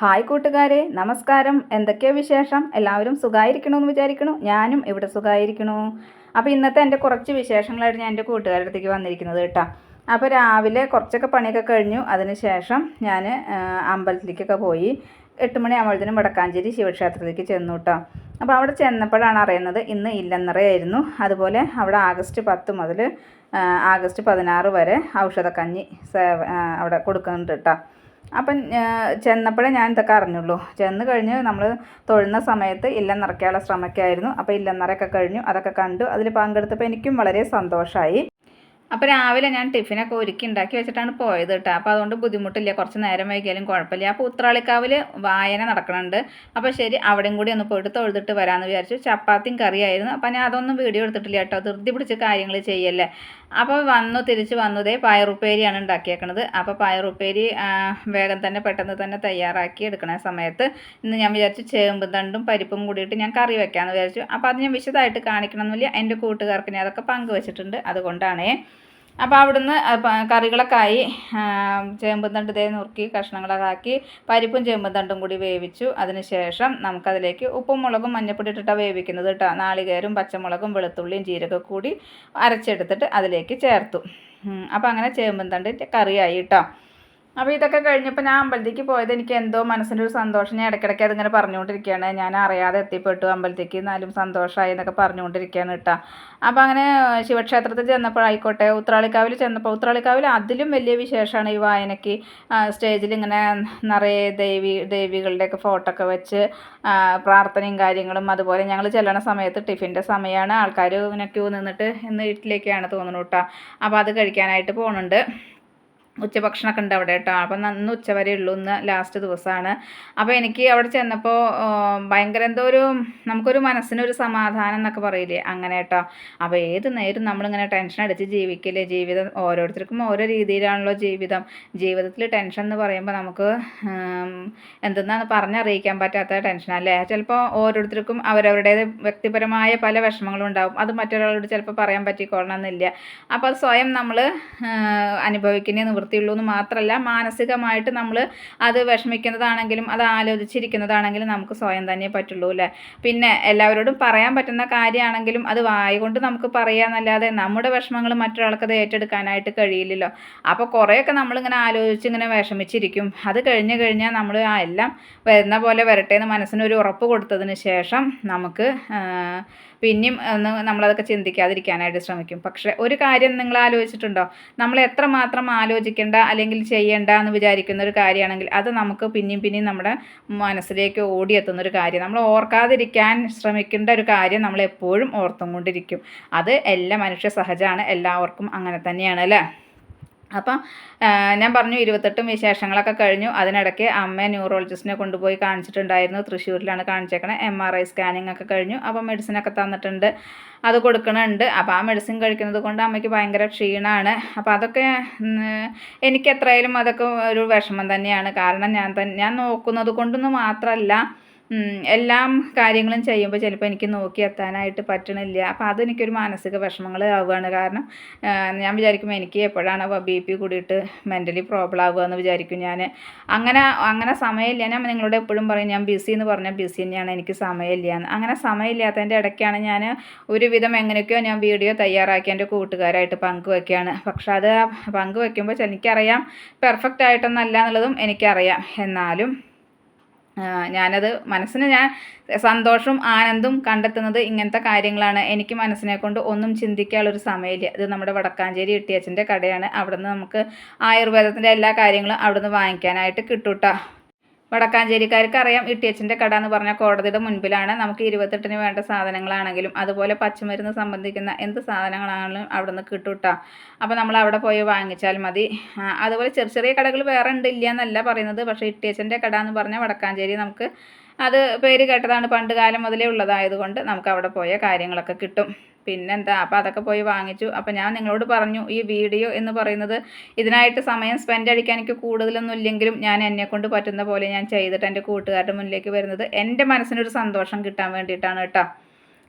Hi കൂട്ടുകാരെ നമസ്കാരം. എന്തൊക്കെയാ വിശേഷം? എല്ലാവരും സുഖമായിരിക്കണമെന്ന് വിചാരിക്കണു. ഞാനും ഇവിടെ സുഖമായിരിക്കണു അപ്പോൾ ഇന്നത്തെ എന്റെ കുറച്ച് വിശേഷങ്ങളായിട്ട് ഞാൻ എന്റെ കൂട്ടുകാരുടെ അടുത്തേക്ക് വന്നിരിക്കുന്നത് കേട്ടോ. അപ്പോൾ രാവിലെ കുറച്ചൊക്കെ പണിയൊക്കെ കഴിഞ്ഞു. അതിനുശേഷം ഞാൻ അമ്പലത്തിലേക്കൊക്കെ പോയി എട്ട് മണിയാകുമ്പോഴത്തേനും വടക്കാഞ്ചേരി ശിവക്ഷേത്രത്തിലേക്ക് ചെന്നു കേട്ടോ. അപ്പോൾ അവിടെ ചെന്നപ്പോഴാണ് അറിയുന്നത് ഇന്ന് ഇല്ലെന്നറിയായിരുന്നു. അതുപോലെ അവിടെ ആഗസ്റ്റ് പത്ത് മുതൽ ആഗസ്റ്റ് പതിനാറ് വരെ ഔഷധക്കഞ്ഞി അവിടെ കൊടുക്കുന്നുണ്ട് കേട്ടോ. അപ്പം ചെന്നപ്പോഴേ ഞാൻ ഇതൊക്കെ അറിഞ്ഞുള്ളൂ. ചെന്ന് കഴിഞ്ഞ് നമ്മൾ തൊഴുന്ന സമയത്ത് ഇല്ലം നിറയ്ക്കാനുള്ള ശ്രമക്കായിരുന്നു അപ്പോൾ ഇല്ലം നിറയൊക്കെ കഴിഞ്ഞു അതൊക്കെ കണ്ടു. അതിൽ പങ്കെടുത്തപ്പോൾ എനിക്കും വളരെ സന്തോഷമായി അപ്പോൾ രാവിലെ ഞാൻ ടിഫിനൊക്കെ ഒരുക്കി ഉണ്ടാക്കി വെച്ചിട്ടാണ് പോയത് കേട്ടോ. അപ്പോൾ അതുകൊണ്ട് ബുദ്ധിമുട്ടില്ല. കുറച്ച് നേരം വൈകിയാലും കുഴപ്പമില്ല. അപ്പോൾ ഉത്രാളിക്കാവിൽ വായന നടക്കുന്നുണ്ട് അപ്പോൾ ശരി അവിടെയും കൂടി ഒന്ന് പോയിട്ട് തൊഴുതിട്ട് വരാമെന്ന് വിചാരിച്ചു. ചപ്പാത്തിയും കറിയായിരുന്നു. അപ്പോൾ ഞാൻ അതൊന്നും വീഡിയോ എടുത്തിട്ടില്ല കേട്ടോ. ധൃതി പിടിച്ച് കാര്യങ്ങൾ ചെയ്യല്ലേ. അപ്പോൾ വന്നു തിരിച്ച് വന്നതേ പയറുപ്പേരിയാണ് ഉണ്ടാക്കിയേക്കണത്. അപ്പോൾ പയറുപ്പേരി വേഗം തന്നെ പെട്ടെന്ന് തന്നെ തയ്യാറാക്കി എടുക്കണ സമയത്ത് ഇന്ന് ഞാൻ വിചാരിച്ചു ചേമ്പ് തണ്ടും പരിപ്പും കൂടിയിട്ട് ഞാൻ കറി വെക്കാമെന്ന് വിചാരിച്ചു. അപ്പോൾ അത് ഞാൻ വിശദമായിട്ട് കാണിക്കണമെന്നില്ല. എന്റെ കൂട്ടുകാർക്ക് ഞാൻ അതൊക്കെ പങ്കുവച്ചിട്ടുണ്ട്. അതുകൊണ്ടാണേ അപ്പോൾ അവിടുന്ന് കറികളൊക്കെ ആയി ചേമ്പും തണ്ട് തേ നുറുക്കി കഷ്ണങ്ങളൊക്കെ ആക്കി പരിപ്പും ചേമ്പും തണ്ടും കൂടി വേവിച്ചു. അതിനുശേഷം നമുക്കതിലേക്ക് ഉപ്പും മുളകും മഞ്ഞപ്പൊടി ഇട്ടിട്ടാണ് വേവിക്കുന്നത് കേട്ടോ. നാളികേരും പച്ചമുളകും വെളുത്തുള്ളിയും ജീരകം കൂടി അരച്ചെടുത്തിട്ട് അതിലേക്ക് ചേർത്തു. അപ്പോൾ അങ്ങനെ ചേമ്പും തണ്ടിന്റെ കറിയായി കേട്ടോ. അപ്പോൾ ഇതൊക്കെ കഴിഞ്ഞപ്പോൾ ഞാൻ അമ്പലത്തേക്ക് പോയത് എനിക്ക് എന്തോ മനസ്സിന്റെ ഒരു സന്തോഷം ഞാൻ ഇടയ്ക്കിടയ്ക്ക് അതിങ്ങനെ പറഞ്ഞുകൊണ്ടിരിക്കുകയാണ്. ഞാൻ അറിയാതെ എത്തിപ്പെട്ടു അമ്പലത്തേക്ക്. എന്നാലും സന്തോഷമായി എന്നൊക്കെ പറഞ്ഞുകൊണ്ടിരിക്കുകയാണ് കേട്ടോ. അപ്പോൾ അങ്ങനെ ശിവക്ഷേത്രത്തിൽ ചെന്നപ്പോഴായിക്കോട്ടെ ഉത്രാളിക്കാവിൽ ചെന്നപ്പോൾ ഉത്രാളിക്കാവിൽ അതിലും വലിയ വിശേഷമാണ് ഈ വായനയ്ക്ക്. സ്റ്റേജിൽ ഇങ്ങനെ നിറയെ ദേവി ദേവികളുടെയൊക്കെ ഫോട്ടോ ഒക്കെ വെച്ച് പ്രാർത്ഥനയും കാര്യങ്ങളും അതുപോലെ ഞങ്ങൾ ചെല്ലണ സമയത്ത് ടിഫിന്റെ സമയമാണ്. ആൾക്കാർ ഇങ്ങനെ ക്യൂ നിന്നിട്ട് ഇന്ന് വീട്ടിലേക്കാണ് തോന്നുന്നു കേട്ടോ. അപ്പോൾ അത് കഴിക്കാനായിട്ട് പോകുന്നുണ്ട് ഉച്ചഭക്ഷണമൊക്കെ ഉണ്ട് അവിടെ കേട്ടോ. അപ്പം ഉച്ച വരെ ഉള്ളൂ. ഇന്ന് ലാസ്റ്റ് ദിവസമാണ്. അപ്പോൾ എനിക്ക് അവിടെ ചെന്നപ്പോൾ ഭയങ്കര എന്തോ ഒരു നമുക്കൊരു മനസ്സിനൊരു സമാധാനം എന്നൊക്കെ പറയില്ലേ? അങ്ങനെ കേട്ടോ. അപ്പോൾ ഏത് നേരം നമ്മളിങ്ങനെ ടെൻഷൻ അടിച്ച് ജീവിക്കില്ലേ? ജീവിതം ഓരോരുത്തർക്കും ഓരോ രീതിയിലാണല്ലോ ജീവിതം. ജീവിതത്തിൽ ടെൻഷൻ എന്ന് പറയുമ്പോൾ നമുക്ക് എന്തെന്നാണ് പറഞ്ഞറിയിക്കാൻ പറ്റാത്ത ടെൻഷൻ അല്ലേ? ചിലപ്പോൾ ഓരോരുത്തർക്കും അവരവരുടെ വ്യക്തിപരമായ പല വിഷമങ്ങളും ഉണ്ടാവും. അത് മറ്റൊരാളോട് ചിലപ്പോൾ പറയാൻ പറ്റിക്കൊള്ളണമെന്നില്ല അപ്പോൾ അത് സ്വയം നമ്മൾ അനുഭവിക്കുന്നേ നിവൃത്തിയുള്ളൂ എന്ന് മാത്രമല്ല മാനസികമായിട്ട് നമ്മൾ അത് വിഷമിക്കുന്നതാണെങ്കിലും അത് ആലോചിച്ചിരിക്കുന്നതാണെങ്കിലും നമുക്ക് സ്വയം തന്നെ പറ്റുള്ളൂ അല്ലേ? പിന്നെ എല്ലാവരോടും പറയാൻ പറ്റുന്ന കാര്യമാണെങ്കിലും അത് വായ കൊണ്ട് നമുക്ക് പറയാന്നല്ലാതെ നമ്മുടെ വിഷമങ്ങൾ മറ്റൊരാൾക്ക് അത് ഏറ്റെടുക്കാനായിട്ട് കഴിയില്ലല്ലോ. അപ്പോൾ കുറേയൊക്കെ നമ്മളിങ്ങനെ ആലോചിച്ച് ഇങ്ങനെ വിഷമിച്ചിരിക്കും. അത് കഴിഞ്ഞ് കഴിഞ്ഞാൽ നമ്മൾ ആ എല്ലാം വരുന്ന പോലെ വരട്ടെ എന്ന് മനസ്സിനൊരു ഉറപ്പ് കൊടുത്തതിന് ശേഷം നമുക്ക് പിന്നെയും ഒന്ന് നമ്മളതൊക്കെ ചിന്തിക്കാതിരിക്കാനായിട്ട് ശ്രമിക്കും. പക്ഷേ ഒരു കാര്യം നിങ്ങൾ ആലോചിച്ചിട്ടുണ്ടോ? നമ്മൾ എത്രമാത്രം ആലോചിക്കേണ്ട അല്ലെങ്കിൽ ചെയ്യേണ്ട എന്ന് വിചാരിക്കുന്ന ഒരു കാര്യമാണെങ്കിൽ അത് നമുക്ക് പിന്നെയും പിന്നെയും നമ്മുടെ മനസ്സിലേക്ക് ഓടിയെത്തുന്ന ഒരു കാര്യം. നമ്മൾ ഓർക്കാതിരിക്കാൻ ശ്രമിക്കേണ്ട ഒരു കാര്യം നമ്മൾ എപ്പോഴും ഓർത്തും കൊണ്ടിരിക്കും. അത് എല്ലാ മനുഷ്യ സഹജമാണ്. എല്ലാവർക്കും അങ്ങനെ തന്നെയാണ് അല്ലേ? അപ്പം ഞാൻ പറഞ്ഞു ഇരുപത്തെട്ടും വിശേഷങ്ങളൊക്കെ കഴിഞ്ഞു. അതിനിടയ്ക്ക് അമ്മ ന്യൂറോളജിസ്റ്റിനെ കൊണ്ടുപോയി കാണിച്ചിട്ടുണ്ടായിരുന്നു. തൃശ്ശൂരിലാണ് കാണിച്ചേക്കണത് എം ആർ ഐ സ്കാനിങ് ഒക്കെ കഴിഞ്ഞു. അപ്പം മെഡിസിനൊക്കെ തന്നിട്ടുണ്ട്. അത് കൊടുക്കണുണ്ട്. അപ്പോൾ ആ മെഡിസിൻ കഴിക്കുന്നത് കൊണ്ട് അമ്മയ്ക്ക് ഭയങ്കര ക്ഷീണമാണ് അപ്പോൾ അതൊക്കെ എനിക്ക് എത്രയായാലും അതൊക്കെ ഒരു വിഷമം തന്നെയാണ്. കാരണം ഞാൻ ഞാൻ നോക്കുന്നത് കൊണ്ടൊന്നും മാത്രമല്ല എല്ലാം കാര്യങ്ങളും ചെയ്യുമ്പോൾ ചിലപ്പോൾ എനിക്ക് നോക്കി എത്താനായിട്ട് പറ്റണില്ല. അപ്പോൾ അതെനിക്കൊരു മാനസിക വിഷമങ്ങൾ ആവുകയാണ്. കാരണം ഞാൻ വിചാരിക്കും എനിക്ക് എപ്പോഴാണ് ബി പി കൂടിയിട്ട് മെന്റലി പ്രോബ്ലം ആവുക എന്ന് വിചാരിക്കും ഞാൻ അങ്ങനെ അങ്ങനെ സമയമില്ല. ഞാൻ നിങ്ങളോട് എപ്പോഴും പറയും ഞാൻ ബിസി എന്ന് പറഞ്ഞാൽ ബിസി തന്നെയാണ്. എനിക്ക് സമയമില്ല എന്ന് അങ്ങനെ സമയമില്ലാത്തതിന്റെ ഇടയ്ക്കാണ് ഞാൻ ഒരുവിധം എങ്ങനെയൊക്കെയോ ഞാൻ വീഡിയോ തയ്യാറാക്കി എന്റെ കൂട്ടുകാരായിട്ട് പങ്കുവെക്കുകയാണ് പക്ഷേ അത് പങ്കുവെക്കുമ്പോൾ എനിക്കറിയാം പെർഫെക്റ്റ് ആയിട്ടൊന്നല്ല എന്നുള്ളതും എനിക്കറിയാം. എന്നാലും ഞാനത് മനസ്സിന് ഞാൻ സന്തോഷവും ആനന്ദവും കണ്ടെത്തുന്നത് ഇങ്ങനത്തെ കാര്യങ്ങളാണ്. എനിക്ക് മനസ്സിനെ കൊണ്ട് ഒന്നും ചിന്തിക്കാനുള്ളൊരു സമയമില്ല. ഇത് നമ്മുടെ വടക്കാഞ്ചേരി ഇട്ടിയച്ചന്റെ കടയാണ്. അവിടെ നിന്ന് നമുക്ക് ആയുർവേദത്തിന്റെ എല്ലാ കാര്യങ്ങളും അവിടെ നിന്ന് വാങ്ങിക്കാനായിട്ട് കിട്ടൂട്ടോ. വടക്കാഞ്ചേരിക്കാർക്ക് അറിയാം ഇട്ടിയച്ചിന്റെ കട എന്ന് പറഞ്ഞാൽ കോടതിയുടെ മുൻപിലാണ് നമുക്ക് ഇരുപത്തെട്ടിന് വേണ്ട സാധനങ്ങളാണെങ്കിലും അതുപോലെ പച്ചമരുന്ന് സംബന്ധിക്കുന്ന എന്ത് സാധനങ്ങളാണെങ്കിലും അവിടെ നിന്ന് കിട്ടൂട്ടാ? അപ്പോൾ നമ്മൾ അവിടെ പോയി വാങ്ങിച്ചാൽ മതി. അതുപോലെ ചെറിയ ചെറിയ കടകൾ വേറെ ഉണ്ട് ഇല്ല എന്നല്ല പറയുന്നത്. പക്ഷേ ഇട്ടിയച്ചന്റെ കട എന്ന് പറഞ്ഞാൽ വടക്കാഞ്ചേരി നമുക്ക് അത് പേര് കേട്ടതാണ് പണ്ട് കാലം മുതലേ ഉള്ളതായതുകൊണ്ട് നമുക്ക് അവിടെ പോയ കാര്യങ്ങളൊക്കെ കിട്ടും. പിന്നെന്താ അപ്പോൾ അതൊക്കെ പോയി വാങ്ങിച്ചു. അപ്പോൾ ഞാൻ നിങ്ങളോട് പറഞ്ഞു ഈ വീഡിയോ എന്ന് പറയുന്നത് ഇതിനായിട്ട് സമയം സ്പെൻഡ് അടിക്കാൻ എനിക്ക് കൂടുതലൊന്നും ഇല്ലെങ്കിലും ഞാൻ എന്നെക്കൊണ്ട് പറ്റുന്ന പോലെ ഞാൻ ചെയ്തിട്ട് എന്റെ കൂട്ടുകാരുടെ മുന്നിലേക്ക് വരുന്നത് എന്റെ മനസ്സിനൊരു സന്തോഷം കിട്ടാൻ വേണ്ടിയിട്ടാണ് കേട്ടോ.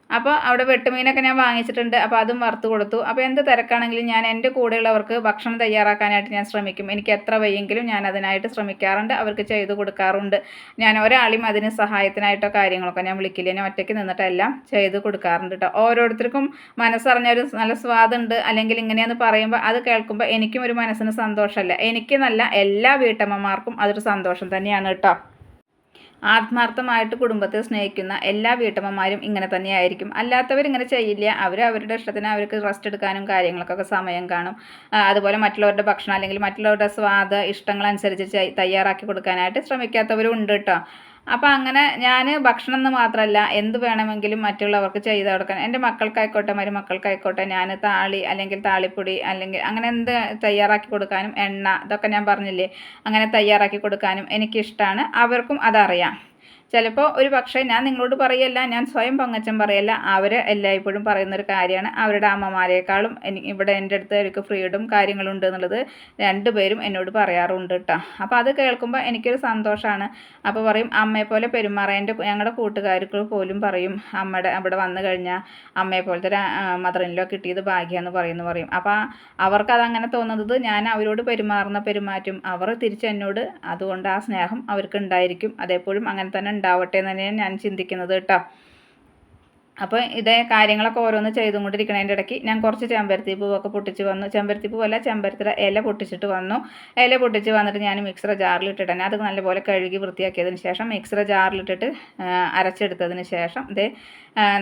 അപ്പോൾ അവിടെ വെട്ടുമീനൊക്കെ ഞാൻ വാങ്ങിച്ചിട്ടുണ്ട്. അപ്പോൾ അതും വറുത്ത് കൊടുത്തു. അപ്പോൾ എന്ത് തിരക്കാണെങ്കിലും ഞാൻ എന്റെ കൂടെയുള്ളവർക്ക് ഭക്ഷണം തയ്യാറാക്കാനായിട്ട് ഞാൻ ശ്രമിക്കും. എനിക്ക് എത്ര വയ്യെങ്കിലും ഞാൻ അതിനായിട്ട് ശ്രമിക്കാറുണ്ട്. അവർക്ക് ചെയ്തു കൊടുക്കാറുണ്ട്. ഞാൻ ഒരാളെയും അതിന് സഹായത്തിനായിട്ടോ കാര്യങ്ങളൊക്കെ ഞാൻ വിളിക്കില്ല. ഞാൻ ഒറ്റയ്ക്ക് നിന്നിട്ടെല്ലാം ചെയ്ത് കൊടുക്കാറുണ്ട് കേട്ടോ. ഓരോരുത്തർക്കും മനസ്സറിഞ്ഞൊരു നല്ല സ്വാദുണ്ട്. അല്ലെങ്കിൽ ഇങ്ങനെയെന്ന് പറയുമ്പോൾ അത് കേൾക്കുമ്പോൾ എനിക്കും ഒരു മനസ്സിന് സന്തോഷമല്ല. എനിക്ക് നല്ല എല്ലാ വീട്ടമ്മമാർക്കും അതൊരു സന്തോഷം തന്നെയാണ് കേട്ടോ. ആത്മാർത്ഥമായിട്ട് കുടുംബത്തെ സ്നേഹിക്കുന്ന എല്ലാ വീട്ടമ്മമാരും ഇങ്ങനെ തന്നെയായിരിക്കും. അല്ലാത്തവർ ഇങ്ങനെ ചെയ്യില്ല. അവർ അവരുടെ ഇഷ്ടത്തിന് അവർക്ക് റെസ്റ്റ് എടുക്കാനും കാര്യങ്ങൾക്കൊക്കെ സമയം കാണും. അതുപോലെ മറ്റുള്ളവരുടെ ഭക്ഷണം അല്ലെങ്കിൽ മറ്റുള്ളവരുടെ സ്വാദ ഇഷ്ടങ്ങളനുസരിച്ച് തയ്യാറാക്കി കൊടുക്കാനായിട്ട് ശ്രമിക്കാത്തവരും ഉണ്ട് കേട്ടോ അപ്പോൾ അങ്ങനെ ഞാൻ ഭക്ഷണം എന്ന് മാത്രമല്ല എന്ത് വേണമെങ്കിലും മറ്റുള്ളവർക്ക് ചെയ്ത് കൊടുക്കാൻ. എന്റെ മക്കൾക്കായിക്കോട്ടെ മരുമക്കൾക്കായിക്കോട്ടെ ഞാൻ താളി അല്ലെങ്കിൽ താളിപ്പൊടി അല്ലെങ്കിൽ അങ്ങനെ എന്ത് തയ്യാറാക്കി കൊടുക്കാനും എണ്ണ ഇതൊക്കെ ഞാൻ പറഞ്ഞില്ലേ അങ്ങനെ തയ്യാറാക്കി കൊടുക്കാനും എനിക്കിഷ്ടമാണ് അവർക്കും അതറിയാം. ചിലപ്പോൾ ഒരു പക്ഷേ ഞാൻ നിങ്ങളോട് പറയല്ല ഞാൻ സ്വയം പങ്കച്ചൻ പറയല്ല. അവർ എല്ലായ്പ്പോഴും പറയുന്നൊരു കാര്യമാണ്. അവരുടെ അമ്മമാരെക്കാളും എനിക്ക് ഇവിടെ എന്റെ അടുത്ത് ഫ്രീഡും കാര്യങ്ങളും ഉണ്ട് എന്നുള്ളത് രണ്ടുപേരും എന്നോട് പറയാറുണ്ട് കേട്ടോ അപ്പോൾ അത് കേൾക്കുമ്പോൾ എനിക്കൊരു സന്തോഷമാണ് അപ്പോൾ പറയും അമ്മയെ പോലെ പെരുമാറാൻ എന്റെ ഞങ്ങളുടെ കൂട്ടുകാർക്ക് പോലും പറയും അമ്മയുടെ അവിടെ വന്നു കഴിഞ്ഞാൽ അമ്മയെ പോലത്തെ ഒരു മദറിനിലോ കിട്ടിയത് ഭാഗ്യമെന്ന് പറയുന്നു പറയും. അപ്പോൾ അവർക്കതങ്ങനെ തോന്നുന്നത് ഞാൻ അവരോട് പെരുമാറുന്ന പെരുമാറ്റം. അവർ തിരിച്ചെന്നോട് അതുകൊണ്ട് ആ സ്നേഹം അവർക്ക് ഉണ്ടായിരിക്കും അതേപോലും അങ്ങനെ തന്നെ ഉണ്ടാവട്ടെ എന്ന് തന്നെയാണ് ഞാൻ ചിന്തിക്കുന്നത് കേട്ടോ. അപ്പോൾ ഇതേ കാര്യങ്ങളൊക്കെ ഓരോന്ന് ചെയ്തും കൊണ്ടിരിക്കണതിന്റെ ഇടയ്ക്ക് ഞാൻ കുറച്ച് ചെമ്പരത്തി പൂവൊക്കെ പൊട്ടിച്ച് വന്നു. ചെമ്പരത്തി പൂവല്ല ചെമ്പരത്തിയുടെ ഇല പൊട്ടിച്ചിട്ട് വന്നു. ഇല പൊട്ടിച്ച് വന്നിട്ട് ഞാൻ മിക്സർ ജാറിലിട്ടിട്ട് തന്നെ അത് നല്ലപോലെ കഴുകി വൃത്തിയാക്കിയതിന് ശേഷം മിക്സർ ജാറിലിട്ടിട്ട് അരച്ചെടുത്തതിന് ശേഷം ഇതേ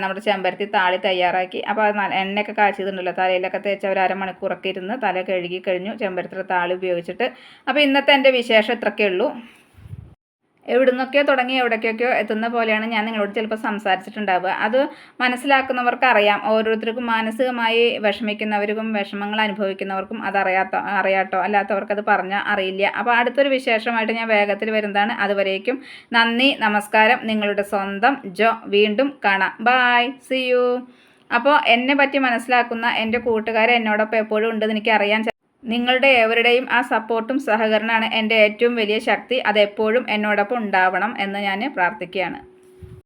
നമ്മുടെ ചെമ്പരത്തി താളി തയ്യാറാക്കി. അപ്പോൾ അത് എണ്ണയൊക്കെ കാച്ചിയതുണ്ടല്ലോ തലയിലൊക്കെ തേച്ച് ഒരു അരമണിക്കൂറൊക്കെ ഇരുന്ന് തല കഴുകി കഴിഞ്ഞു ചെമ്പരത്തിയുടെ താളി ഉപയോഗിച്ചിട്ട്. അപ്പോൾ ഇന്നത്തെ എന്റെ വിശേഷം ഇത്രയൊക്കെ ഉള്ളൂ. എവിടുന്നൊക്കെയോ തുടങ്ങി എവിടേക്കൊക്കെയോ എത്തുന്ന പോലെയാണ് ഞാൻ നിങ്ങളോട് ചിലപ്പോൾ സംസാരിച്ചിട്ടുണ്ടാവുക. അത് മനസ്സിലാക്കുന്നവർക്ക് അറിയാം ഓരോരുത്തർക്കും മാനസികമായി വിഷമിക്കുന്നവർക്കും വിഷമങ്ങൾ അനുഭവിക്കുന്നവർക്കും അത് അറിയാത്ത അറിയാട്ടോ. അല്ലാത്തവർക്കത് പറഞ്ഞാൽ അറിയില്ല. അപ്പോൾ അടുത്തൊരു വിശേഷമായിട്ട് ഞാൻ വേഗത്തിൽ വരുന്നതാണ്. അതുവരേക്കും നന്ദി നമസ്കാരം. നിങ്ങളുടെ സ്വന്തം ജോ. വീണ്ടും കാണാം. ബായ് സി യു അപ്പോൾ എന്നെ പറ്റി മനസ്സിലാക്കുന്ന എന്റെ കൂട്ടുകാരെ എന്നോടൊപ്പം എപ്പോഴും ഉണ്ടെന്ന് എനിക്ക് അറിയാൻ നിങ്ങളുടെ ഏവരുടെയും ആ സപ്പോർട്ടും സഹകരണമാണ് എന്റെ ഏറ്റവും വലിയ ശക്തി. അതെപ്പോഴും എന്നോടൊപ്പം ഉണ്ടാവണം എന്ന് ഞാൻ പ്രാർത്ഥിക്കുകയാണ്.